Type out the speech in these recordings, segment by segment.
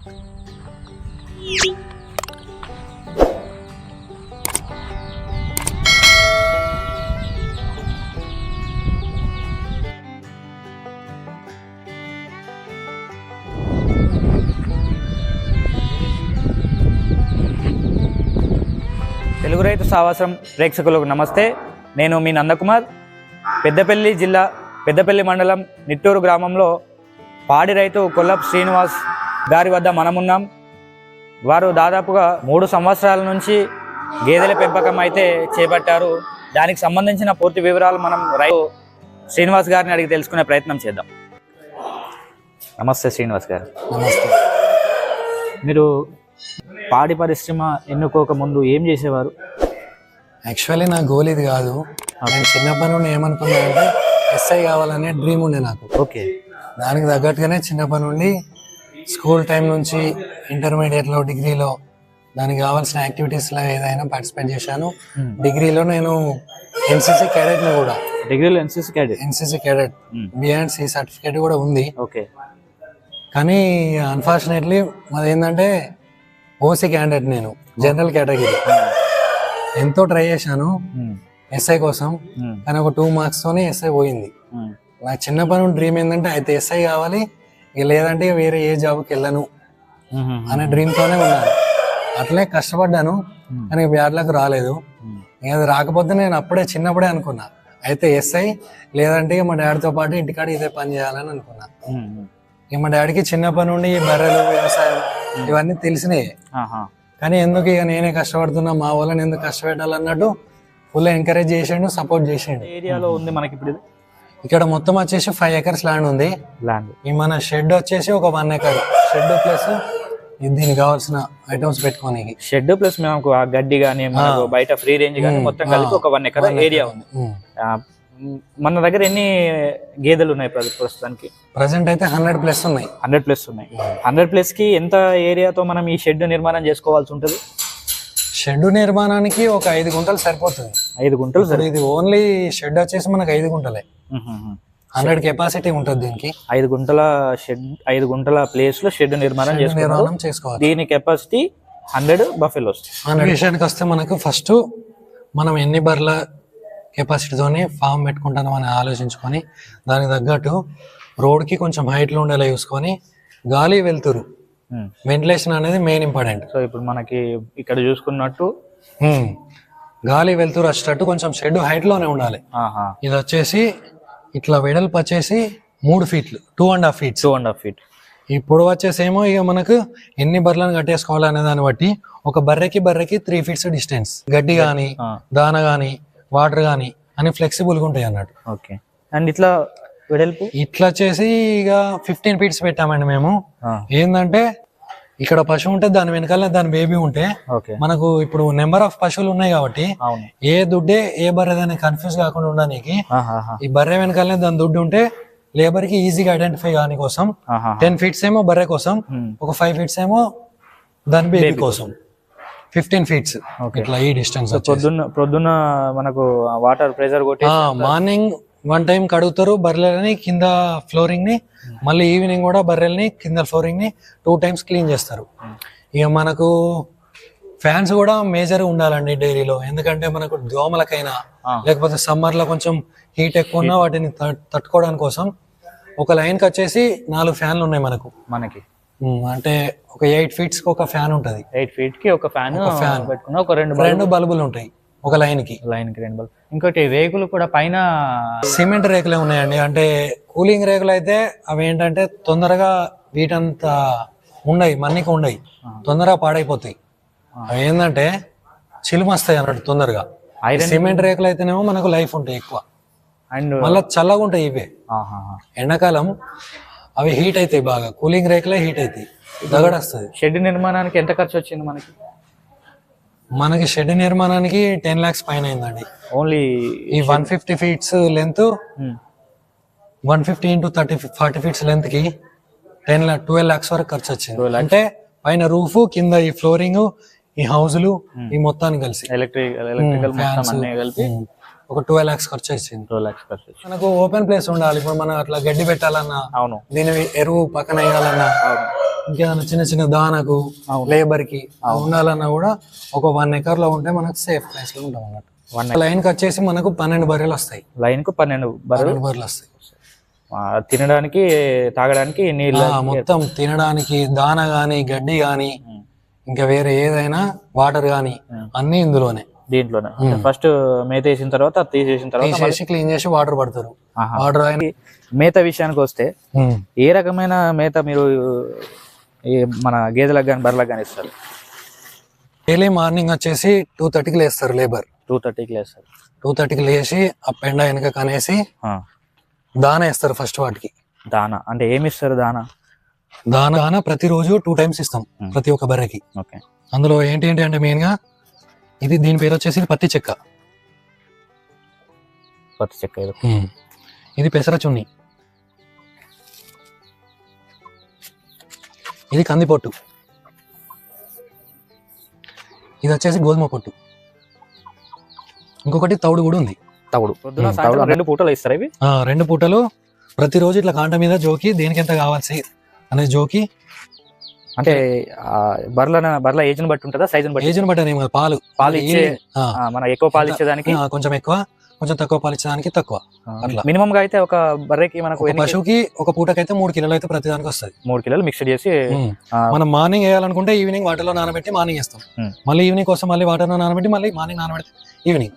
తెలుగు రైతు సావాసం ప్రేక్షకులకు నమస్తే. నేను మీ నందకుమార్. పెద్దపల్లి జిల్లా పెద్దపల్లి మండలం నిట్టూరు గ్రామంలో పాడి రైతు కొల్లప్ శ్రీనివాస్ గారి వద్ద మనమున్నాం. వారు దాదాపుగా మూడు సంవత్సరాల నుంచి గేదెల పెంపకం అయితే చేపట్టారు. దానికి సంబంధించిన పూర్తి వివరాలు మనం రైతు శ్రీనివాస్ గారిని అడిగి తెలుసుకునే ప్రయత్నం చేద్దాం. నమస్తే శ్రీనివాస్ గారు. నమస్తే. మీరు పాడి పరిశ్రమ ఎన్నుకోక ముందు ఏం చేసేవారు? యాక్చువల్లీ నా గోల్ ఇది కాదు. నేను చిన్నప్పటి నుండి ఏమనుకున్నా అంటే ఎస్ఐ కావాలనే డ్రీమ్ ఉండే నాకు. ఓకే. దానికి తగ్గట్టుగానే చిన్నప్పటి నుండి స్కూల్ టైం నుంచి ఇంటర్మీడియట్లో డిగ్రీలో దానికి కావాల్సిన యాక్టివిటీస్లో ఏదైనా పార్టిసిపేట్ చేశాను. డిగ్రీలో నేను ఎన్సీసీ క్యాడెట్ని కూడా. డిగ్రీలో NCC cadet? NCC cadet. B and C certificate కూడా ఉంది. ఓకే. కానీ అన్ఫార్చునేట్లీ మాది ఏంటంటే ఓసీ క్యాండిడేట్ నేను జనరల్ కేటగిరీ. ఎంతో ట్రై చేశాను ఎస్ఐ కోసం. కానీ ఒక టూ మార్క్స్ తోనే ఎస్ఐ పోయింది. నా చిన్నప్పటి నుండి డ్రీమ్ ఏంటంటే అయితే ఎస్ఐ కావాలి ఇక లేదంటే ఇక వేరే ఏ జాబ్కి వెళ్ళను అనే డ్రీమ్ తోనే ఉన్నాను అట్లే కష్టపడ్డాను కానీ బ్యాడ్లకు రాలేదు. ఇక అది రాకపోతే నేను అప్పుడే చిన్నప్పుడే అనుకున్నా. అయితే ఎస్ఐ లేదంటే మా డాడీతో పాటు ఇంటికాడ ఇదే పని చేయాలని అనుకున్నా. ఇక మా డాడీకి చిన్నప్పటి నుండి ఈ బర్రెలు వ్యవసాయం ఇవన్నీ తెలిసినాయి. కానీ ఎందుకు ఇక నేనే కష్టపడుతున్నా మా వాళ్ళని ఎందుకు కష్టపెట్టాలన్నట్టు ఫుల్ ఎంకరేజ్ చేసిండు సపోర్ట్ చేసిండు. ఏరియాలో ఉంది మనకి ఇప్పుడు ఇక్కడ మొత్తం వచ్చేసి ఫైవ్ ఎకర్స్ ల్యాండ్ ఉంది. ల్యాండ్ ఈ మన షెడ్ వచ్చేసి ఒక వన్ ఎకర్ షెడ్ ప్లస్ దీనికి కావాల్సిన ఐటమ్స్ పెట్టుకోనికి. షెడ్ ప్లస్ మేము ఆ గడ్డి కానీ బయట ఫ్రీ రేంజ్ కానీ మొత్తం కలిపి ఒక వన్ ఎకర్ ఏరియా ఉంది. మన దగ్గర ఎన్ని గేదెలు ఉన్నాయి ప్రస్తుతానికి? ప్రజెంట్ అయితే హండ్రెడ్ ప్లస్ ఉన్నాయి. హండ్రెడ్ ప్లస్ ఉన్నాయి. హండ్రెడ్ ప్లస్కి ఎంత ఏరియాతో మనం ఈ షెడ్ నిర్మాణం చేసుకోవాల్సి ఉంటుంది? షెడ్ నిర్మాణానికి ఒక ఐదు గుంటలు సరిపోతుంది. ఐదు గుంటలు ఇప్పుడు ఇది ఓన్లీ షెడ్ వచ్చేసి మనకు ఐదు గుంటలే. హండ్రెడ్ కెపాసిటీ ఉంటుంది దీనికి. ఐదు గుంటల షెడ్ ఐదు గుంటల ప్లేస్లో షెడ్ నిర్మాణం నిర్మాణం చేసుకోవాలి దీని కెపాసిటీ హండ్రెడ్ బఫెలోస్ విషయానికి వస్తే మనకు ఫస్ట్ మనం ఎన్ని బర్ల కెపాసిటీతోని ఫామ్ పెట్టుకుంటాం అని ఆలోచించుకొని దానికి తగ్గట్టు రోడ్కి కొంచెం హైట్లో ఉండేలా చూసుకొని గాలి వెళ్తురు వెంటిలేషన్ అనేది మెయిన్ ఇంపార్టెంట్ సో ఇప్పుడు మనకి ఇక్కడ చూసుకున్నట్టు గాలి వెళ్తురు వచ్చేటట్టు కొంచెం షెడ్ హైట్లోనే ఉండాలి. ఆహా. ఇది వచ్చేసి ఇట్లా వెడల్పు వచ్చేసి మూడు ఫీట్లు two and half feets two and half feet ఈ పొడవు వచ్చేసేమో ఇక మనకు ఎన్ని బర్రెలను కట్టేసుకోవాలనే దాన్ని బట్టి ఒక బర్రెకి బర్రెకి త్రీ ఫీట్స్ డిస్టెన్స్ గడ్డి కానీ దాన కానీ వాటర్ కానీ అని ఫ్లెక్సిబుల్గా ఉంటాయి అన్నట్టు. ఓకే. అండ్ ఇట్లా వెడల్పు? ఇట్లా వచ్చేసి ఇక ఫిఫ్టీన్ ఫీట్స్ పెట్టామండి మేము. ఏంటంటే ఇక్కడ పశువు ఉంటే దాని వెనకాల దాని బేబీ ఉంటే ఓకే మనకు ఇప్పుడు నెంబర్ ఆఫ్ పశువులు ఉన్నాయి కాబట్టి ఏ దుడ్డే ఏ బర్రె దాన్ని కన్ఫ్యూజ్ కాకుండా ఉండడానికి. ఈ బర్రె వెనకాలనే దాని దుడ్డు ఉంటే లేబర్కి ఈజీగా ఐడెంటిఫై కాని కోసం. టెన్ ఫీట్స్ ఏమో బర్రె కోసం Hmm. ఒక ఫైవ్ ఫీట్స్ ఏమో దాని బేబీ కోసం. ఫిఫ్టీన్ ఫీట్స్ ఇట్లా ఈ డిస్టెన్స్ పొద్దున్న పొద్దున్న మనకు వాటర్ ప్రెషర్ కొట్టి మార్నింగ్ వన్ టైం కడుగుతారు బర్రెలని కింద ఫ్లోరింగ్ని మళ్ళీ ఈవినింగ్ కూడా బర్రెల్ని కింద ఫ్లోరింగ్ని టూ టైమ్స్ క్లీన్ చేస్తారు. ఇక మనకు ఫ్యాన్స్ కూడా మేజర్ ఉండాలండి డైరీలో ఎందుకంటే మనకు దోమలకైనా. లేకపోతే సమ్మర్లో కొంచెం హీట్ ఎక్కువ ఉన్నా వాటిని తట్- తట్టుకోవడానికి కోసం ఒక లైన్కి వచ్చేసి నాలుగు ఫ్యాన్లు ఉన్నాయి మనకు. మనకి. అంటే ఒక ఎయిట్ ఫీట్స్కి ఒక ఫ్యాన్ ఉంటది. ఎయిట్ ఫీట్కి ఒక ఫ్యాన్ fan. పెట్టుకున్న ఒక రెండు రెండు బల్బులు. ఉంటాయి ఒక లైన్కి. లైన్కి రెండు బల్బ్ ఇంకోటి రేకులు కూడా పైన సిమెంట్ రేకులే ఉన్నాయండి. అంటే కూలింగ్ రేకులు అయితే అవి ఏంటంటే తొందరగా వీటంత ఉండయి మన్నిక ఉండయి. తొందరగా పాడైపోతాయి. అవి ఏంటంటే చిలుమస్తాయి అన్నట్టు తొందరగా. సిమెంట్ రేకులు అయితేనేమో మనకు లైఫ్ ఉంటాయి ఎక్కువ. అండ్ మళ్ళీ చల్లగా ఉంటాయి ఇవే. ఎండాకాలం అవి హీట్ అవుతాయి బాగా. కూలింగ్ రేకులే హీట్ అవుతాయి. దగడ వస్తుంది షెడ్ నిర్మాణానికి ఎంత ఖర్చు వచ్చింది మనకి? మనకి షెడ్ నిర్మాణానికి టెన్ లాక్స్ పైన అయిందండి. ఓన్లీ ఈ one fifty feets length one fifty into thirty forty feets లెంత్కి ten lakh twelve lakhs వరకు ఖర్చు వచ్చింది. అంటే పైన రూఫ్ కింద ఈ ఫ్లోరింగ్ ఈ హౌజులు ఈ మొత్తాన్ని కలిసి. ఎలక్ట్రిక్ ఎలక్ట్రికల్ అన్ని కలిపి ఒక ట్వెల్వ్ లాక్స్ ఖర్చు వచ్చింది. టూ లాక్స్ ఖర్చు మనకు ఓపెన్ ప్లేస్ ఉండాలి. ఇప్పుడు మనం అట్లా గడ్డి పెట్టాలన్నా అవును. దీని ఎరువు పక్కన వేయాలన్నా ఇంకేదైనా చిన్న చిన్న దానకు లేబర్కి ఉండాలన్నా కూడా ఒక వన్ ఎకర్లో ఉంటే మనకు సేఫ్ ప్లేస్లో ఉంటాం అన్నట్టు. వన్ లైన్కి వచ్చేసి మనకు పన్నెండు బర్రెలు వస్తాయి. లైన్కు పన్నెండు పన్నెండు బర్రెలు వస్తాయి. తినడానికి తాగడానికి నీళ్ళు మొత్తం తినడానికి దాన గాని గడ్డి గాని ఇంకా వేరే ఏదైనా వాటర్ గాని అన్ని ఇందులోనే. దీంట్లోనే. ఫస్ట్ మేత వేసిన తర్వాత తీసేసిన తర్వాత క్లీన్ చేసి వాటర్ పడతారు. వాటర్ అయిన మేత విషయానికి వస్తే. ఏ రకమైన మేత మీరు ఈ మన గేదెలకు కానీ బర్రెలకు కానీ ఇస్తారు. డైలీ మార్నింగ్ వచ్చేసి టూ థర్టీకి లేస్తారు లేబర్ టూ థర్టీకి లేస్తారు. టూ థర్టీకి లేచి ఆ పెండ వెనక కనేసి. దాన వేస్తారు ఫస్ట్ వాటికి. దానా అంటే ఏమి ఇస్తారు దానా? దాన దాన ప్రతిరోజు టూ టైమ్స్ ఇస్తాం ప్రతి ఒక్క బర్రెకి. ఓకే. అందులో ఏంటి ఏంటి అంటే మెయిన్గా ఇది దీని పేరు వచ్చేసి పత్తి చెక్క. పత్తి చెక్క ఇది. ఉమ్. ఇది పెసర చున్ని ఇది కందిపొట్టు. ఇది వచ్చేసి గోధుమ పొట్టు. ఇంకొకటి తౌడు కూడా ఉంది. తవుడు. రెండు పూటలు ఇస్తారు ఇవి? ఆ, రెండు పూటలు ప్రతిరోజు ఇట్లా కాంట మీద జోకి దేనికి ఎంత కావాల్సి అనే జోకి అంటే బర్ల బర్ల ఏజ్ బట్టి ఉంటుందా? సైజుని బట్టి? ఏజ్ని బట్టి పాలు. పాలు ఇచ్చే మన ఎక్కువ పాలు ఇచ్చేదానికి? కొంచెం ఎక్కువ. కొంచెం తక్కువ పాలు ఇచ్చేదానికి తక్కువ అట్లా. మినిమం గా అయితే ఒక బర్రెకి మనకు పశువుకి ఒక పూటకైతే మూడు కిలోలు అయితే ప్రతిదానికి వస్తుంది. మూడు కిలోలు మిక్స్ చేసి మనం మార్నింగ్ వేయాలనుకుంటే ఈవినింగ్ వాటర్లో నానబెట్టి మార్నింగ్ వేస్తాం. మళ్ళీ ఈవినింగ్ కోసం మళ్ళీ వాటర్లో నానబెట్టి మళ్ళీ మార్నింగ్ నానబెట్టి ఈవినింగ్.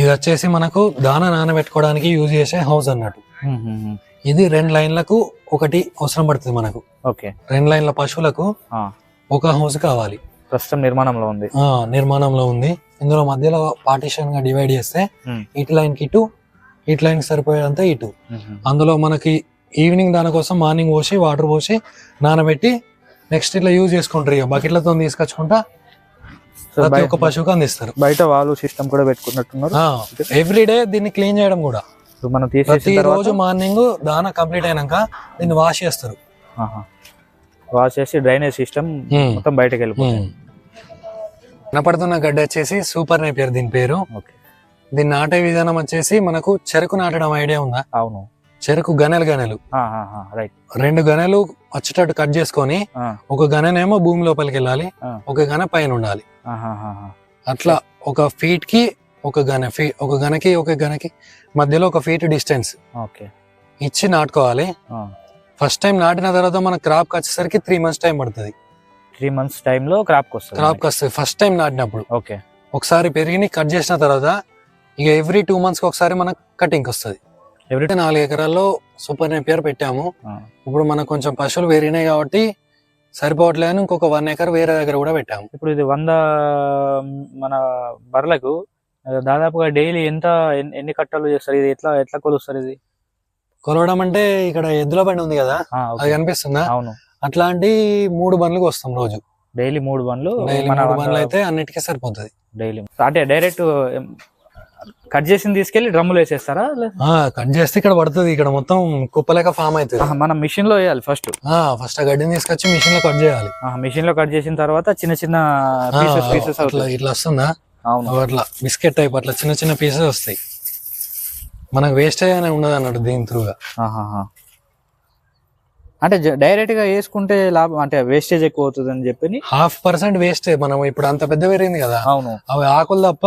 ఇది వచ్చేసి మనకు దాన నానబెట్టుకోవడానికి యూజ్ చేసే హౌస్ అన్నట్టు. ఇది రెండు లైన్లకు ఒకటి అవసరం పడుతుంది మనకు. ఓకే. రెండు లైన్ల పశువులకు ఒక హౌస్ కావాలి. ప్రస్తుతం నిర్మాణంలో ఉంది. నిర్మాణంలో ఉంది. ఇందులో మధ్యలో పార్టీషన్గా డివైడ్ చేస్తే. ఇటు లైన్కి ఇటు ఇటు లైన్కి సరిపోయేదంతా ఇటు ఉమ్. అందులో మనకి ఈవినింగ్ దాని కోసం మార్నింగ్ పోసి వాటర్ పోసి నానబెట్టి నెక్స్ట్ ఇట్లా యూజ్ చేసుకుంటారు ఇక. బకెట్లతో తీసుకొచ్చుకుంటా ప్రతి ఒక్క పశువుకి అందిస్తారు. బయట వాళ్ళు సిస్టమ్ కూడా పెట్టుకున్నట్టున్నారు. ఎవ్రీ డే దీన్ని క్లీన్ చేయడం కూడా. మనం ప్రతి రోజు మార్నింగ్ దాన కంప్లీట్ అయినాక దీన్ని వాష్ చేస్తారు. వాష్ చేసి డ్రైనేజ్ సిస్టమ్ ఉమ్. మొత్తం బయటకు వెళ్ళిపోతుంది కనపడుతున్న గడ్డ వచ్చేసి సూపర్ నేపియర్ దీని పేరు. ఓకే. దీన్ని నాటే విధానం వచ్చేసి మనకు చెరుకు నాటడం ఐడియా ఉందా? అవును. చెరుకు గనెలు గనెలు. రెండు గనెలు వచ్చేటట్టు కట్ చేసుకొని ఒక గననేమో భూమి లోపలికి వెళ్ళాలి. ఒక గన పైన ఉండాలి. అట్లా ఒక ఫీట్కి ఒక గన ఫీ ఒక గనకి ఒక గనకి మధ్యలో ఒక ఫీట్ డిస్టెన్స్. ఓకే. ఇచ్చి నాటుకోవాలి. ఫస్ట్ టైం నాటిన తర్వాత మన క్రాప్ వచ్చేసరికి త్రీ మంత్స్ టైం పడుతుంది. త్రీ మంత్స్ టైంలో క్రాప్ వస్తుంది క్రాప్ వస్తుంది ఫస్ట్ టైం నాటినప్పుడు. ఓకే. ఒకసారి పెరిగి కట్ చేసిన తర్వాత ఇక ఎవ్రీ టూ మంత్స్కి ఒకసారి మనకు కటింగ్ వస్తుంది ఎవ్రీ నాలుగు ఎకరాల్లో సూపర్ నేపియర్ పెట్టాము. ఇప్పుడు మనకు కొంచెం పశువులు పెరిగినాయి కాబట్టి సరిపోవట్లేదు ఇంకొక వన్ ఎకర్ వేరే దగ్గర కూడా పెట్టాము. ఇప్పుడు ఇది వంద మన బర్రెలకు ఆ, దాదాపుగా డైలీ ఎంత ఎన్ని- కట్టలు చేస్తారు? ఇది ఎట్లా ఎట్లా కొలుస్తారు ఇది? కొలవడం అంటే ఇక్కడ ఎద్దుల బండి ఉంది కదా. అది కనిపిస్తుందా? అవును. అట్లాంటి మూడు బండ్లకు వస్తాం రోజు. డైలీ మూడు బండ్లు డైలీ మూడు బండ్లు అయితే అన్నిటికీ సరిపోతుంది. డైలీ. అంటే డైరెక్ట్ కట్ చేసి తీసుకెళ్ళి డ్రమ్ములు వేసేస్తారా? కట్ చేస్తే ఇక్కడ పడుతుంది ఇక్కడ మొత్తం కుప్పలేక ఫామ్ అవుతుంది. మనం మిషన్లో వేయాలి ఫస్ట్. ఫస్ట్ ఆ గడ్డిని తీసుకొచ్చి మిషన్లో కట్ చేయాలి. మిషన్లో కట్ చేసిన తర్వాత చిన్న చిన్న పీసెస్ పీసెస్ అట్లా ఇట్లా వస్తుందా? అవును. అవి అట్లా బిస్కెట్ టైప్ అట్లా చిన్న చిన్న పీసెస్ వస్తాయి. మనకు వేస్టేజ్ అనే ఉండదు అన్నట్టు దీని త్రూగా. అంటే డైరెక్ట్గా వేసుకుంటే లాభం అంటే వేస్టేజ్ ఎక్కువ అవుతుంది అని చెప్పి హాఫ్ పర్సెంట్ వేస్ట్ మనం ఇప్పుడు అంత పెద్ద పెరిగింది కదా. అవును. అవి ఆకులు తప్ప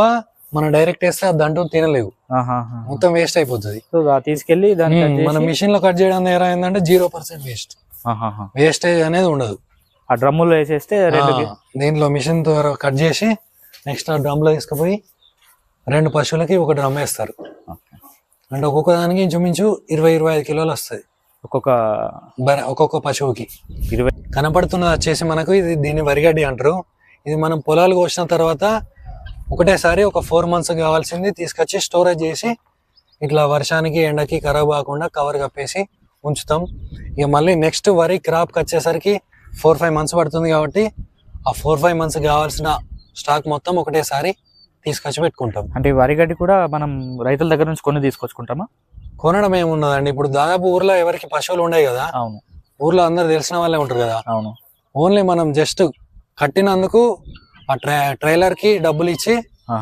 మనం డైరెక్ట్ వేస్తే అది దంటూ తినలేవు. మొత్తం వేస్ట్ అయిపోతుంది. తీసుకెళ్ళి మనం మిషన్లో కట్ చేయడం ద్వారా ఏంటంటే జీరో పర్సెంట్ వేస్ట్. వేస్టేజ్ అనేది ఉండదు. ఆ డ్రమ్ములో వేసేస్తే దీంట్లో మిషన్ ద్వారా కట్ చేసి నెక్స్ట్ ఆ డ్రమ్లో తీసుకుపోయి రెండు పశువులకి ఒక డ్రమ్ వేస్తారు. అంటే ఒక్కొక్క దానికి ఇంచుమించు ఇరవై ఇరవై ఐదు కిలోలు వస్తుంది ఒక్కొక్క ఒక్కొక్క పశువుకి. ఇరవై కనపడుతున్నది వచ్చేసి మనకు ఇది దీన్ని వరిగడ్డి అంటారు. ఇది మనం పొలాలు కోసిన తర్వాత ఒకటేసారి ఒక ఫోర్ మంత్స్ కావాల్సింది తీసుకొచ్చి స్టోరేజ్ చేసి ఇట్లా వర్షానికి ఎండకి ఖరాబ్ కాకుండా కవర్ కప్పేసి ఉంచుతాం. ఇక మళ్ళీ నెక్స్ట్ వరి క్రాప్కి వచ్చేసరికి ఫోర్ ఫైవ్ మంత్స్ పడుతుంది కాబట్టి ఆ ఫోర్ ఫైవ్ మంత్స్ కావాల్సిన స్టాక్ మొత్తం ఒకటేసారి తీసుకొచ్చి పెట్టుకుంటాం. అంటే ఈ వరిగడ్డి కూడా మనం రైతుల దగ్గర నుంచి కొన్ని తీసుకొచ్చుకుంటామా? కొనడం ఏమున్నదండి? ఇప్పుడు దాదాపు ఊర్లో ఎవరికి పశువులు ఉన్నాయి కదా అవును. ఊర్లో అందరు తెలిసిన వాళ్ళే ఉంటారు కదా. అవును. ఓన్లీ మనం జస్ట్ కట్టినందుకు ఆ ట్రై ట్రైలర్కి డబ్బులు ఇచ్చి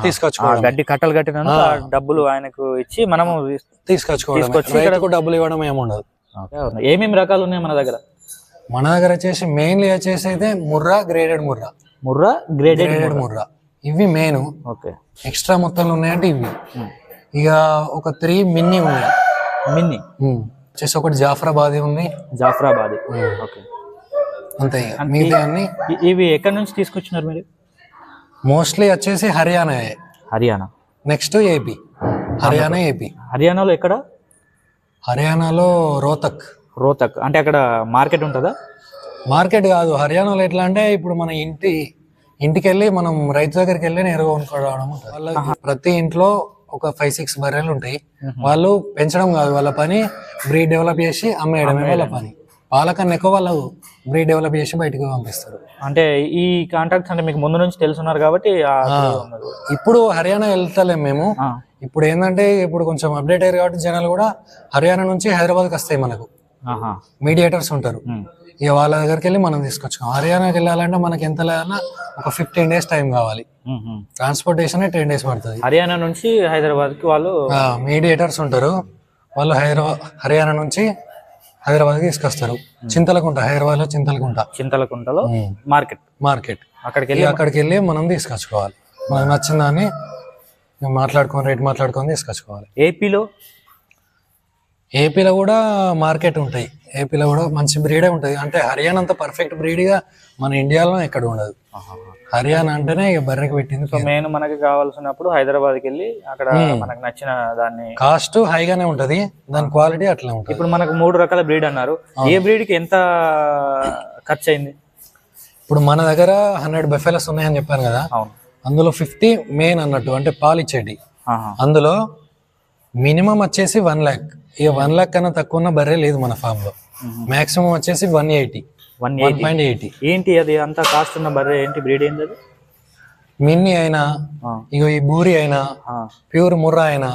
తీసుకొచ్చుకోవడం గడ్డి కట్టలు. ఆ. డబ్బులు ఆయనకు ఇచ్చి మనము తీసుకొచ్చుకోవడం రైతుకు డబ్బులు ఇవ్వడం ఏముండదు ఏమేమి రకాలు ఉన్నాయి మన దగ్గర? మన దగ్గర వచ్చేసి మెయిన్లీ వచ్చేసి అయితే Murrah graded Murrah. Murrah graded graded Murrah. ఇవి మెయిన్. ఓకే. ఎక్స్ట్రా మొత్తంలో ఉన్నాయంటే ఇవి. ఇక ఒక త్రీ మిన్ని ఉన్నాయి. మిన్ని. వచ్చేసి ఒకటి జాఫరాబాద్ ఉంది. జాఫరాబాద్. ఓకే. అంతే. మిగతా అన్ని ఇవి ఎక్కడి నుంచి తీసుకొచ్చినారు మీరు? మోస్ట్లీ వచ్చేసి Haryana. Haryana. Next AP. Haryana AP. హర్యానాలో ఎక్కడ? హర్యానాలో రోతక్. రోతక్. అంటే అక్కడ మార్కెట్ ఉంటుందా? మార్కెట్ కాదు. హర్యానాలో ఎట్లా అంటే ఇప్పుడు మన ఇంటి ఇంటికి వెళ్ళి మనం రైతు దగ్గరికి వెళ్ళి నేరుగా కొనుక్కోవడం. ప్రతి ఇంట్లో ఒక ఫైవ్ సిక్స్ బర్రెలు ఉంటాయి. వాళ్ళు పెంచడం కాదు. వాళ్ళ పని బ్రీడ్ డెవలప్ చేసి అమ్మేయడమే వాళ్ళ పని. వాళ్ళకన్నా ఎక్కువ వాళ్ళు బ్రీడ్ డెవలప్ చేసి బయటకు పంపిస్తారు. అంటే ఈ కాంటాక్ట్స్ అంటే మీకు ముందు నుంచి తెలుసున్నారు కాబట్టి. ఇప్పుడు హర్యానా వెళ్తలేం మేము. ఇప్పుడు ఏంటంటే ఇప్పుడు కొంచెం అప్డేట్ అయ్యారు కాబట్టి జనాలు కూడా హర్యానా నుంచి హైదరాబాద్కి వస్తాయి మనకు. మీడియేటర్స్ ఉంటారు. ఇక వాళ్ళ దగ్గరికి వెళ్ళి మనం తీసుకొచ్చాం హర్యానాకి వెళ్ళాలంటే మనకి ఎంత లేదన్నా ఒక ఫిఫ్టీన్ డేస్ టైం కావాలి. ట్రాన్స్పోర్టేషన్ టెన్ డేస్ పడుతుంది. హర్యానా నుంచి హైదరాబాద్కి వాళ్ళు మీడియేటర్స్ ఉంటారు. వాళ్ళు హైదరాబాద్ హర్యానా నుంచి హైదరాబాద్కి తీసుకొస్తారు. చింతలకుంట హైదరాబాద్లో చింతలకుంట. చింతలకుంటలో మార్కెట్. మార్కెట్. అక్కడికి వెళ్ళి అక్కడికి వెళ్ళి మనం తీసుకొచ్చుకోవాలి. మనకు నచ్చిన దాన్ని మాట్లాడుకొని రేట్ మాట్లాడుకొని తీసుకొచ్చుకోవాలి. ఏపీలో ఏపీలో కూడా మార్కెట్ ఉంటాయి. ఏపీలో కూడా మంచి బ్రీడే ఉంటుంది అంటే హర్యానా అంత పర్ఫెక్ట్ బ్రీడ్గా మన ఇండియాలో ఎక్కడ ఉండదు. హర్యానా అంటేనే ఇక బర్రెకి పెట్టింది సో మెయిన్ మనకి కావాల్సినప్పుడు హైదరాబాద్కి వెళ్ళి అక్కడ మనకు నచ్చిన దాన్ని కాస్ట్ హైగానే ఉంటది. దాని క్వాలిటీ అట్లా ఉంటుంది. ఇప్పుడు మనకు మూడు రకాల బ్రీడ్ అన్నారు. ఏ బ్రీడ్కి ఎంత ఖర్చు అయింది ఇప్పుడు మన దగ్గర హండ్రెడ్ బెఫెలస్ ఉన్నాయని చెప్పాను కదా. అవును. అందులో ఫిఫ్టీ మెయిన్ అన్నట్టు అంటే పాలు ఇచ్చేటి ఆహా. అందులో మినిమం వచ్చేసి వన్ ల్యాక్. ఇక వన్ ల్యాక్ కన్నా తక్కువ ఉన్న బర్రె లేదు మన ఫామ్లో. మాక్సిమం వచ్చేసి one eighty one point eighty ఏంటి అది అంత కాస్ట్ ఉన్న బర్రె? ఏంటి బ్రీడ్ ఏంటి అది? మిన్ని అయినా ఇగో ఈ బూరి అయినా ప్యూర్ ముర్రా అయినా.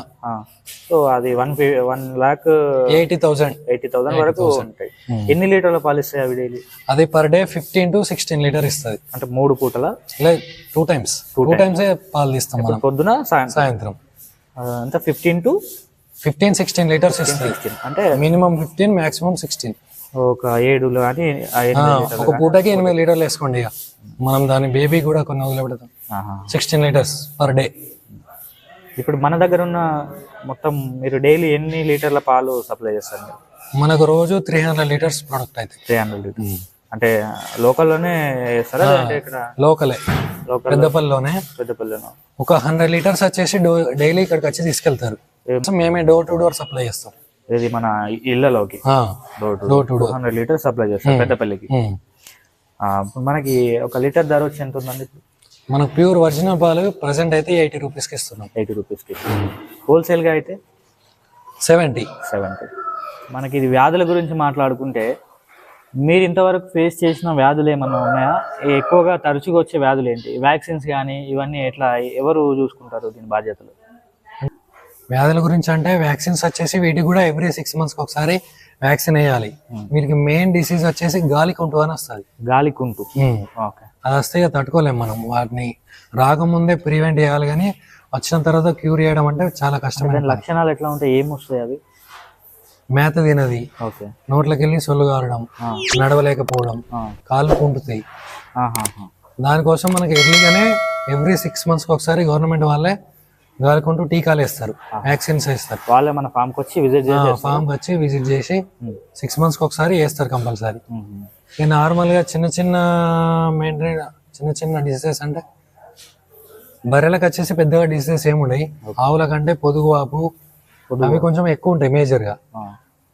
సో అది one one lakh eighty thousand eighty thousand వరకు ఉంటాయి. ఎన్ని లీటర్ల పాలు ఇస్తాయి అవి డైలీ అది per day fifteen to sixteen litre ఇస్తుంది. అంటే మూడు పూటల? లేదు టూ టైమ్స్ టూ టైమ్స్ పాలు తీస్తాం మనం. పొద్దున సాయంత్రం. అంత fifteen to fifteen sixteen litres ఇస్తుంది అంటే మినిమం ఫిఫ్టీన్ మాక్సిమం సిక్స్టీన్ ఒక ఏడు ఒక పూటకి ఎనిమిది లీటర్లు వేసుకోండి ఇక. మనం దాని బేబీ కూడా కొన్ని వదిలిపెడతాం. సిక్స్టీన్ లీటర్స్ పర్ డే ఇప్పుడు మన దగ్గర ఉన్న మొత్తం మీరు డైలీ ఎన్ని లీటర్ల పాలు సప్లై చేస్తారు మనకు రోజు త్రీ హండ్రెడ్ లీటర్స్ ప్రొడక్ట్ అవుతాయి త్రీ హండ్రెడ్ లీటర్స్ అంటే లోకల్లోనే లేదంటే ఇక్కడ? లోకలే. పెద్దపల్లిలోనే. పెద్దపల్లిలో ఒక హండ్రెడ్ లీటర్స్ వచ్చేసి డైలీ ఇక్కడికి వచ్చి తీసుకెళ్తారు. మేమే డోర్ టు డోర్ సప్లై చేస్తాం. ఇది మన ఇళ్ళలోకి. ఆ, door to door hundred litres supply చేస్తారు పెద్దపల్లికి. ఉమ్. ఆ, ఇప్పుడు మనకి ఒక లీటర్ ధర వచ్చి ఎంత ఉందండి మనకు ప్యూర్ ఒరిజినల్ పాలు ప్రజెంట్ అయితే ఎయిటీ రూపీస్కి ఇస్తున్నాం. ఎయిటీ రూపీస్కి. హోల్సేల్గా అయితే? సెవెంటీ. సెవెంటీ. మనకి ఇది వ్యాధుల గురించి మాట్లాడుకుంటే మీరు ఇంతవరకు ఫేస్ చేసిన వ్యాధులు ఏమన్నా ఉన్నాయా? ఎక్కువగా తరచుగా వచ్చే వ్యాధులు ఏంటి? వ్యాక్సిన్స్ కానీ ఇవన్నీ ఎట్లా? ఎవరు చూసుకుంటారు దీని బాధ్యతలు? వ్యాధుల గురించి అంటే వ్యాక్సిన్స్ వచ్చేసి వీటికి కూడా ఎవ్రీ సిక్స్ మంత్స్కి ఒకసారి వ్యాక్సిన్ వేయాలి. వీటికి మెయిన్ డిసీజ్ వచ్చేసి గాలి కుంటు అని వస్తుంది. గాలి కుంటు. ఓకే అది వస్తే ఇక తట్టుకోలేం మనం. వాటిని రాకముందే ప్రివెంట్ చేయాలి కానీ వచ్చిన తర్వాత క్యూర్ చేయడం అంటే చాలా కష్టమైన లక్షణాలు ఎట్లా ఉంటాయి? ఏం వస్తాయి అవి? మేత తినది. ఓకే నోట్లోకి వెళ్ళి సొల్లు కారడం నడవలేకపోవడం కాళ్ళు కుంటుతాయి. దానికోసం మనకి ఎర్లీగానే ఎవ్రీ సిక్స్ మంత్స్కి ఒకసారి గవర్నమెంట్ వాళ్ళే గాలికుంటూ టీకాలు వేస్తారు వ్యాక్సిన్స్ వేస్తారు. వాళ్ళే మన ఫామ్కి వచ్చి విజిట్ చేసి ఫామ్కి వచ్చి విజిట్ చేసి సిక్స్ మంత్స్కి ఒకసారి వేస్తారు కంపల్సరీ. ఇక నార్మల్గా చిన్న చిన్న మెయింటైన్ చిన్న చిన్న డిసీజెస్ అంటే బర్రెలకు వచ్చేసి పెద్దగా డిసీజెస్ ఏముండయి ఆవుల కంటే పొదుగు వాపు అవి కొంచెం ఎక్కువ ఉంటాయి మేజర్గా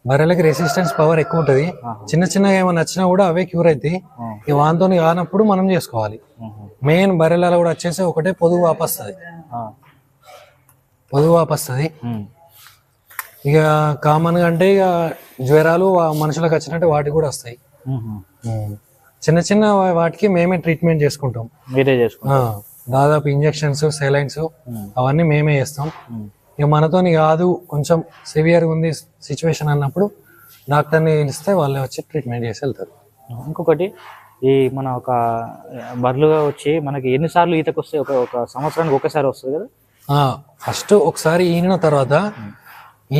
బర్రెలకి రెసిస్టెన్స్ పవర్ ఎక్కువ ఉంటుంది. చిన్న చిన్న ఏమైనా నచ్చినా కూడా అవే క్యూర్ అవుతాయి ఇక వాంతో కానప్పుడు మనం చేసుకోవాలి. మెయిన్ బర్రెలలో కూడా వచ్చేసి ఒకటే పొదుగు వాపు వస్తుంది పొదుగు వాపు వస్తుంది ఇక కామన్గా అంటే ఇక జ్వరాలు మనుషులకు వచ్చినట్టు వాటికి కూడా వస్తాయి. చిన్న చిన్న వాటికి మేమే ట్రీట్మెంట్ చేసుకుంటాం. మీరే చేసుకుంటారు. ఆ, దాదాపు ఇంజెక్షన్స్ సెలైన్స్ అవన్నీ మేమే చేస్తాం. ఇక మనతోని కాదు కొంచెం సివియర్ ఉంది సిచ్యువేషన్ అన్నప్పుడు డాక్టర్ని పిలిస్తే వాళ్ళే వచ్చి ట్రీట్మెంట్ చేసి వెళ్తారు. ఇంకొకటి ఈ మన ఒక బర్లుగా వచ్చి మనకి ఎన్నిసార్లు ఈతకు వస్తాయి ఒక ఒక సంవత్సరానికి ఒకసారి వస్తుంది కదా? ఫస్ట్ ఒకసారి ఈనిన తర్వాత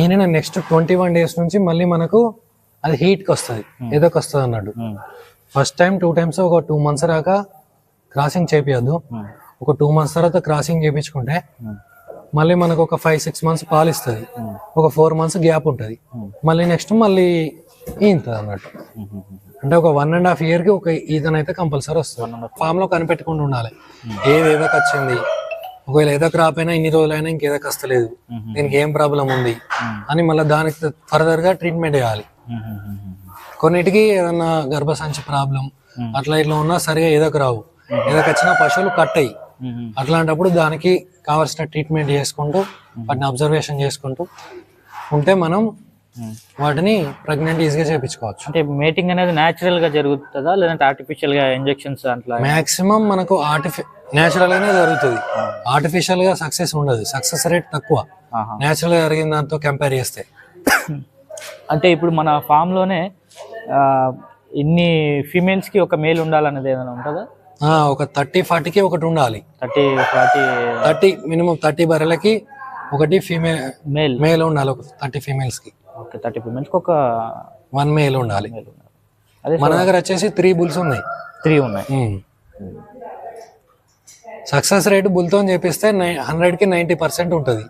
ఈనిన నెక్స్ట్ ట్వంటీ వన్ డేస్ నుంచి మళ్ళీ మనకు అది హీట్కి వస్తుంది. ఏదోకి వస్తుంది అన్నట్టు. ఉమ్, ఫస్ట్ టైం టూ టైమ్స్ ఒక టూ మంత్స్ దాకా క్రాసింగ్ చేపియద్దు. ఒక టూ మంత్స్ తర్వాత క్రాసింగ్ చేయించుకుంటే మళ్ళీ మనకు ఒక ఫైవ్ సిక్స్ మంత్స్ పాలు ఇస్తుంది. ఉమ్, ఒక ఫోర్ మంత్స్ గ్యాప్ ఉంటుంది. మళ్ళీ నెక్స్ట్ మళ్ళీ ఈంతుంది అన్నట్టు. అంటే ఒక వన్ అండ్ హాఫ్ ఇయర్కి ఒక ఈతన్ అయితే కంపల్సరీ వస్తుంది. ఫామ్లో కనిపెట్టుకుంటూ ఉండాలి. ఏది ఏదోకి వచ్చింది? ఒకవేళ ఏదోకి రాపోయినా ఇన్ని రోజులైనా ఇంకేదోకి వస్తలేదు మ్మ్. దీనికి ఏం ప్రాబ్లం ఉంది. అని మళ్ళీ దానికి ఫర్దర్గా ట్రీట్మెంట్ చేయాలి. కొన్నిటికి ఏదన్నా గర్భసంచి ప్రాబ్లం అట్లా ఇట్లా ఉన్నా సరిగా ఏదోకి రావు ఏదోకి వచ్చినా పశువులు కట్ అయ్యి. అట్లాంటప్పుడు దానికి కావాల్సిన ట్రీట్మెంట్ చేసుకుంటూ వాటిని అబ్జర్వేషన్ చేసుకుంటూ ఉంటే మనం. వాటిని ప్రెగ్నెంట్ ఈజీగా చేయించుకోవచ్చు అంటే మేటింగ్ అనేది న్యాచురల్గా జరుగుతుందా? లేదంటే ఆర్టిఫిషియల్గా ఇంజెక్షన్స్ అట్లా మాక్సిమం మనకు ఆర్టిఫి న్యాచురల్ గానే జరుగుతుంది. ఆర్టిఫిషియల్గా సక్సెస్ ఉండదు. సక్సెస్ రేట్ తక్కువ. ఆహా. న్యాచురల్గా జరిగిన దాంతో కంపేర్ చేస్తే. అంటే ఇప్పుడు మన ఫామ్లోనే ఇన్ని ఫీమేల్స్కి ఒక మేల్ ఉండాలనేది ఏదైనా ఉంటుందా? ఒక థర్టీ ఫార్టీకి ఒకటి ఉండాలి. Thirty forty thirty minimum thirty బర్రెలకి ఒకటి ఫీమేల్ మేల్ మేల్ ఉండాలి ఒక థర్టీ ఫీమేల్స్కి. ఓకే థర్టీ ఫీమేల్స్కి ఒక వన్ మేల్ ఉండాలి. అదే మన దగ్గర వచ్చేసి త్రీ బుల్స్ ఉన్నాయి. త్రీ ఉన్నాయి. సక్సెస్ రేట్ బుల్తో చేపిస్తే హండ్రెడ్కి నైన్టీ పర్సెంట్ ఉంటుంది.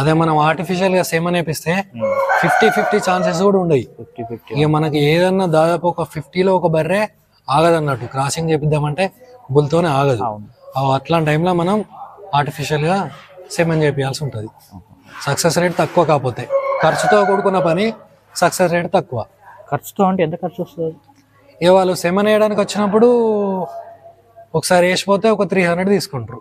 అదే మనం ఆర్టిఫిషియల్గా సేమ్ నేపిస్తే ఫిఫ్టీ ఫిఫ్టీ ఛాన్సెస్ కూడా ఉండయి. ఫిఫ్టీ ఫిఫ్టీ ఇక మనకి ఏదన్నా దాదాపు ఒక ఫిఫ్టీలో ఒక బర్రె ఆగదన్నట్టు. క్రాసింగ్ చేపిద్దామంటే బుల్తోనే ఆగదు. అట్లాంటి టైంలో మనం ఆర్టిఫిషియల్గా సెమెన్ చేపియాల్సి ఉంటుంది. సక్సెస్ రేట్ తక్కువ కాకపోతే. ఖర్చుతో కూడుకున్న పని సక్సెస్ రేట్ తక్కువ. ఖర్చుతో అంటే ఎంత ఖర్చు వస్తుంది? ఇక వాళ్ళు సెమెన్ వేయడానికి వచ్చినప్పుడు ఒకసారి వేసిపోతే ఒక త్రీ హండ్రెడ్ తీసుకుంటారు.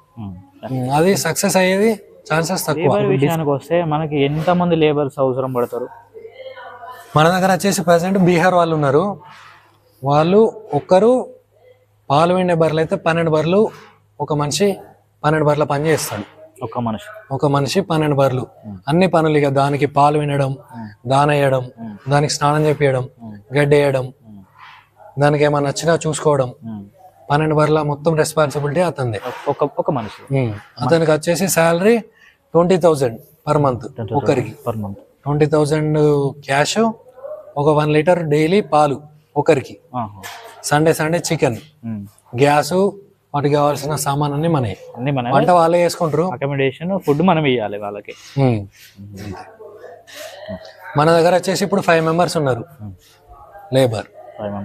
అది సక్సెస్ అయ్యేది ఛాన్సెస్ తక్కువ. విషయానికి వస్తే మనకి ఎంత మంది లేబర్స్ అవసరం పడతారు? మన దగ్గర వచ్చేసి ప్రజెంట్ బీహార్ వాళ్ళు ఉన్నారు. వాళ్ళు ఒక్కరు పాలు విండే బర్రెలు అయితే పన్నెండు బర్రెలు ఒక మనిషి పన్నెండు బర్రెల పని చేస్తాడు. ఒక మనిషి. ఒక మనిషి పన్నెండు బర్రెలు. అన్ని పనులు ఇక దానికి పాలు వినడం దాన వేయడం దానికి స్నానం చేపియడం గడ్డి వేయడం దానికి ఏమన్నా నచ్చినా చూసుకోవడం. పన్నెండు బర్రెల మొత్తం రెస్పాన్సిబిలిటీ అతనిదే. ఒక ఒక మనిషి. అతనికి వచ్చేసి salary twenty thousand per month ఒకరికి per month twenty thousand cash ఒక వన్ లీటర్ డైలీ పాలు ఒకరికి సండే సండే చికెన్ గ్యాస్ వాటికి కావాల్సిన సామాన్ అన్ని మనవి అన్ని మన వంట వాళ్ళే చేసుకుంటారు. అకామిడేషన్ ఫుడ్ మనం ఇవ్వాలి వాళ్ళకి. మన దగ్గర వచ్చేసి ఇప్పుడు ఫైవ్ మెంబర్స్ ఉన్నారు. లేబర్.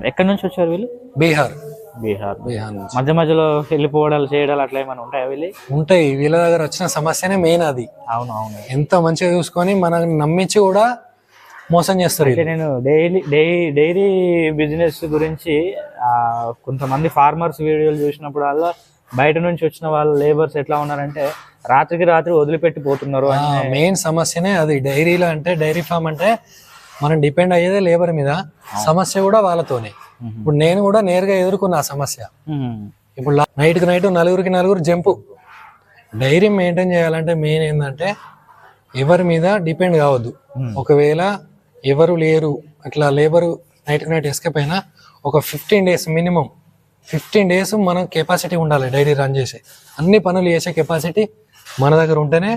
ఎక్కడి నుంచి వచ్చారు వీళ్ళు? బీహార్. బీహార్. బీహార్ మధ్య మధ్యలో వెళ్ళిపోవడాలు చేయడాలు అట్లా ఏమైనా ఉంటాయా వీళ్ళు? ఉంటాయి. వీళ్ళ దగ్గర వచ్చిన సమస్యనే మెయిన్ అది. అవును అవును. ఎంత మంచిగా చూసుకొని మనల్ని నమ్మించి కూడా మోసం చేస్తారు. నేను డైలీ డైరీ డైరీ బిజినెస్ గురించి కొంతమంది ఫార్మర్స్ వీడియోలు చూసినప్పుడల్లా బయట నుంచి వచ్చిన వాళ్ళ లేబర్స్ ఎట్లా ఉన్నారంటే రాత్రికి రాత్రి వదిలిపెట్టి పోతున్నారు మెయిన్ సమస్యనే అది. డైరీలో అంటే డైరీ ఫామ్ అంటే మనం డిపెండ్ అయ్యేదే లేబర్ మీద సమస్య కూడా వాళ్ళతోనే. ఇప్పుడు నేను కూడా నేరుగా ఎదుర్కొన్న ఆ సమస్య. ఇప్పుడు నైట్కి నైట్ నలుగురికి నలుగురు జంపు. డైరీ మెయింటైన్ చేయాలంటే మెయిన్ ఏంటంటే ఎవరి మీద డిపెండ్ కావద్దు. ఒకవేళ ఎవరు లేరు అట్లా లేబరు నైట్ నైట్ ఎస్కేప్ అయినా ఒక fifteen days minimum fifteen days మనం కెపాసిటీ ఉండాలి డైరీ రన్ చేసే. అన్ని పనులు చేసే కెపాసిటీ మన దగ్గర ఉంటేనే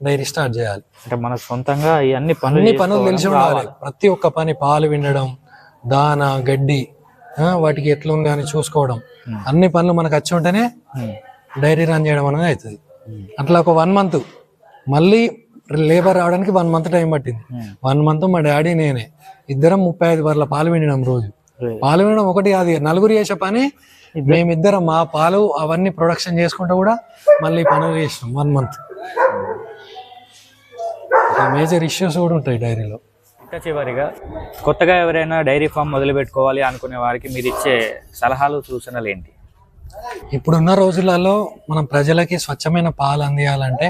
డైరీ స్టార్ట్ చేయాలి. అంటే మనకు సొంతంగా అన్ని పనులు అన్ని పనులు తెలిసి ఉండాలి. ప్రతి ఒక్క పని పాలు వినడం దాన గడ్డి వాటికి ఎట్లుంది అని చూసుకోవడం అన్ని పనులు మనకు వచ్చి ఉంటేనే. డైరీ రన్ చేయడం అనేది అవుతుంది. అట్లా ఒక వన్ మంత్ మళ్ళీ లేబర్ రావడానికి వన్ మంత్ టైం పట్టింది. వన్ మంత్ మా డాడీ నేనే. ఇద్దరం ముప్పై ఐదు బర్ల పాలు వినడం రోజు. పాలు వినడం ఒకటి అది నలుగురు చేసే పని మేమిద్దరం మా పాలు అవన్నీ ప్రొడక్షన్ చేసుకుంటూ కూడా మళ్ళీ పనులు చేసినాం వన్ మంత్ మేజర్ ఇష్యూస్ కూడా ఉంటాయి డైరీలో. ఇంకా చివరిగా కొత్తగా ఎవరైనా డైరీ ఫామ్ మొదలు పెట్టుకోవాలి అనుకునే వారికి మీరు ఇచ్చే సలహాలు సూచనలు ఏంటి? ఇప్పుడున్న రోజులలో మనం ప్రజలకి స్వచ్ఛమైన పాలు అందియాలంటే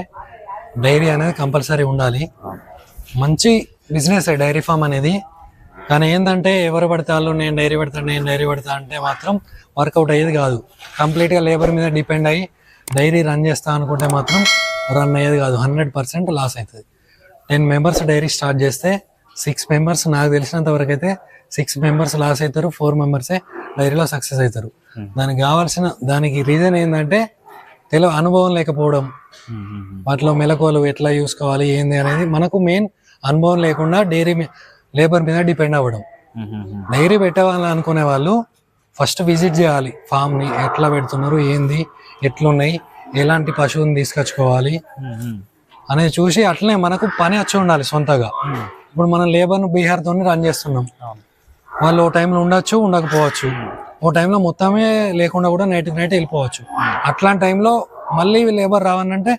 డైరీ అనేది కంపల్సరీ ఉండాలి. మంచి బిజినెస్ డైరీ ఫామ్ అనేది. కానీ ఏంటంటే ఎవరు పడితే వాళ్ళు నేను డైరీ పెడతాను నేను డైరీ పెడతా అంటే మాత్రం వర్కౌట్ అయ్యేది కాదు. కంప్లీట్గా లేబర్ మీద డిపెండ్ అయ్యి డైరీ రన్ చేస్తా అనుకుంటే మాత్రం రన్ అయ్యేది కాదు. హండ్రెడ్ పర్సెంట్ లాస్ అవుతుంది టెన్ మెంబర్స్ డైరీ స్టార్ట్ చేస్తే సిక్స్ మెంబర్స్ నాకు తెలిసినంత వరకు అయితే సిక్స్ మెంబర్స్ లాస్ అవుతారు ఫోర్ మెంబర్సే డైరీలో సక్సెస్ అవుతారు దానికి కావాల్సిన దానికి రీజన్ ఏంటంటే తెలియ అనుభవం లేకపోవడం. వాటిలో మెలకువలు ఎట్లా చూసుకోవాలి ఏంది అనేది మనకు మెయిన్ అనుభవం లేకుండా డైరీ లేబర్ మీద డిపెండ్ అవ్వడం. డైరీ పెట్టేవాళ్ళు అనుకునే వాళ్ళు ఫస్ట్ విజిట్ చేయాలి. ఫామ్ని ఎట్లా పెడుతున్నారు ఏంది ఎట్లున్నాయి ఎలాంటి పశువుని తీసుకొచ్చుకోవాలి అనేది చూసి అట్లనే మనకు పని వచ్చి ఉండాలి సొంతగా. ఇప్పుడు మనం లేబర్ను బీహార్తో రన్ చేస్తున్నాం. వాళ్ళు ఓ టైంలో ఉండొచ్చు ఉండకపోవచ్చు. ఓ టైంలో మొత్తమే లేకుండా కూడా నైట్ నైట్ వెళ్ళిపోవచ్చు. అట్లాంటి టైంలో మళ్ళీ లేబర్ రావాలంటే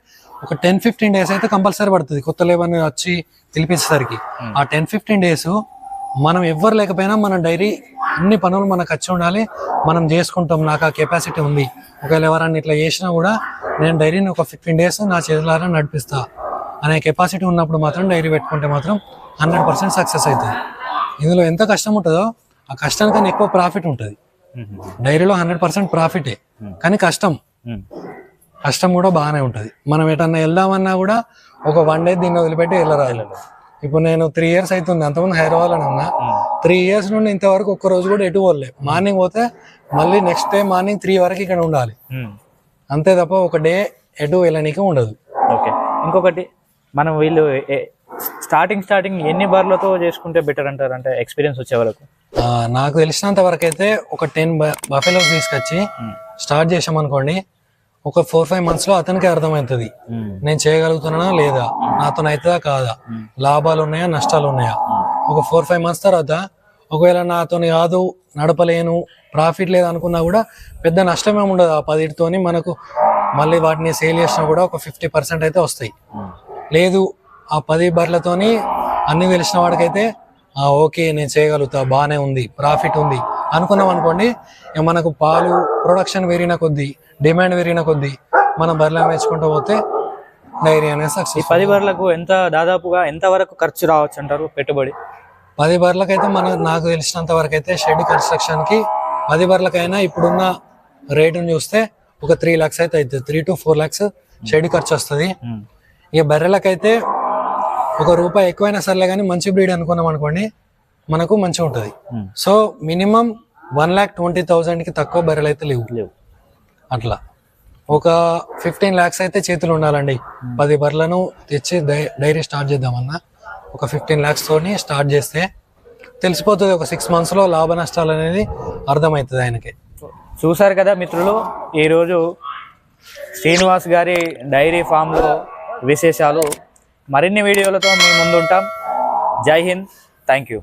ఒక టెన్ ఫిఫ్టీన్ డేస్ అయితే కంపల్సరీ పడుతుంది. కొత్త లేబర్ని వచ్చి పిలిపించేసరికి. ఆ టెన్ ఫిఫ్టీన్ డేస్ మనం ఎవ్వరు లేకపోయినా మన డైరీ అన్ని పనులు మనకు వచ్చి ఉండాలి. మనం చేసుకుంటాం నాకు ఆ కెపాసిటీ ఉంది. ఒకవేళ ఎవరన్నా ఇట్లా చేసినా కూడా నేను డైరీని ఒక ఫిఫ్టీన్ డేస్ నా చేతులారా నడిపిస్తా. అనే కెపాసిటీ ఉన్నప్పుడు మాత్రం డైరీ పెట్టుకుంటే మాత్రం హండ్రెడ్ పర్సెంట్ సక్సెస్ అవుతుంది. ఇందులో ఎంత కష్టం ఉంటుందో ఆ కష్టానికన్నా ఎక్కువ ప్రాఫిట్ ఉంటుంది. డైరీలో హండ్రెడ్ పర్సెంట్ ప్రాఫిటే. కానీ కష్టం. కష్టం కూడా బాగానే ఉంటుంది. మనం ఎటన్నా వెళ్దామన్నా కూడా ఒక వన్ డే దీన్ని వదిలిపెట్టి వెళ్ళరాదు. ఇప్పుడు నేను త్రీ ఇయర్స్ అవుతుంది అంతకుముందు హైదరాబాద్లోనే ఉన్నా. త్రీ ఇయర్స్ నుండి ఇంతవరకు ఒక్క రోజు కూడా ఎటు పోలే. మార్నింగ్ పోతే మళ్ళీ నెక్స్ట్ డే మార్నింగ్ త్రీ వరకు ఇక్కడ ఉండాలి. అంతే తప్ప ఒక డే ఎటు వెళ్ళనీకి ఉండదు. ఓకే ఇంకొకటి మనం వీళ్ళు స్టార్టింగ్ స్టార్టింగ్ ఎన్ని బార్లతో చేసుకుంటే బెటర్ అంటారు? అంటే ఎక్స్పీరియన్స్ వచ్చే వరకు. నాకు తెలిసినంత వరకు అయితే ఒక టెన్ బఫెలోస్ తీసుకొచ్చి స్టార్ట్ చేసామనుకోండి ఒక ఫోర్ ఫైవ్ మంత్స్లో అతనికి అర్థమవుతుంది. నేను చేయగలుగుతున్నానా లేదా? నాతో అవుతుందా కాదా? లాభాలు ఉన్నాయా నష్టాలు ఉన్నాయా ఒక ఫోర్ ఫైవ్ మంత్స్ తర్వాత ఒకవేళ నాతో కాదు నడపలేను ప్రాఫిట్ లేదు అనుకున్నా కూడా పెద్ద నష్టం ఏమి ఉండదు ఆ పదిటితోని మనకు మళ్ళీ వాటిని సేల్ చేసినా కూడా ఒక ఫిఫ్టీ పర్సెంట్ అయితే వస్తాయి. లేదు ఆ పది బర్లతోని అన్ని తెలిసిన వాడికైతే ఓకే నేను చేయగలుగుతా బాగానే ఉంది ప్రాఫిట్ ఉంది. అనుకున్నాం అనుకోండి మనకు పాలు ప్రొడక్షన్ పెరిగిన కొద్దీ డిమాండ్ పెరిగిన కొద్దీ మనం బర్రెలు వేసుకుంటూ పోతే డైరీ అనేది సక్సెస్ పది బార్లకు ఎంత దాదాపుగా ఎంత వరకు ఖర్చు రావచ్చు అంటారు పెట్టుబడి? పది బర్రెలకైతే మన నాకు తెలిసినంత వరకు అయితే షెడ్ కన్స్ట్రక్షన్కి పది బర్రెలకైనా ఇప్పుడున్న రేటును చూస్తే ఒక త్రీ లాక్స్ అయితే అవుతుంది three to four lakhs shed ఖర్చు వస్తుంది. ఇక బర్రెలకైతే ఒక రూపాయి ఎక్కువైనా సర్లే కానీ మంచి బ్రీడ్ అనుకున్నాం అనుకోండి మనకు మంచిగా ఉంటుంది. So minimum one lakh twenty థౌజండ్కి తక్కువ బర్రెలు అయితే లేవు. లేవు. అట్లా. ఒక ఫిఫ్టీన్ ల్యాక్స్ అయితే చేతులు ఉండాలండి. పది బర్రెలను తెచ్చి డై- డైరీ స్టార్ట్ చేద్దామన్నా. ఒక ఫిఫ్టీన్ ల్యాక్స్ తోని స్టార్ట్ చేస్తే తెలిసిపోతుంది ఒక సిక్స్ మంత్స్లో లాభ నష్టాలు అనేది అర్థమవుతుంది ఆయనకి. చూసారు కదా మిత్రులు ఈరోజు శ్రీనివాస్ గారి డైరీ ఫామ్లో విశేషాలు. మరిన్ని వీడియోలతో మీ ముందుంటాం. జై హింద్. Thank you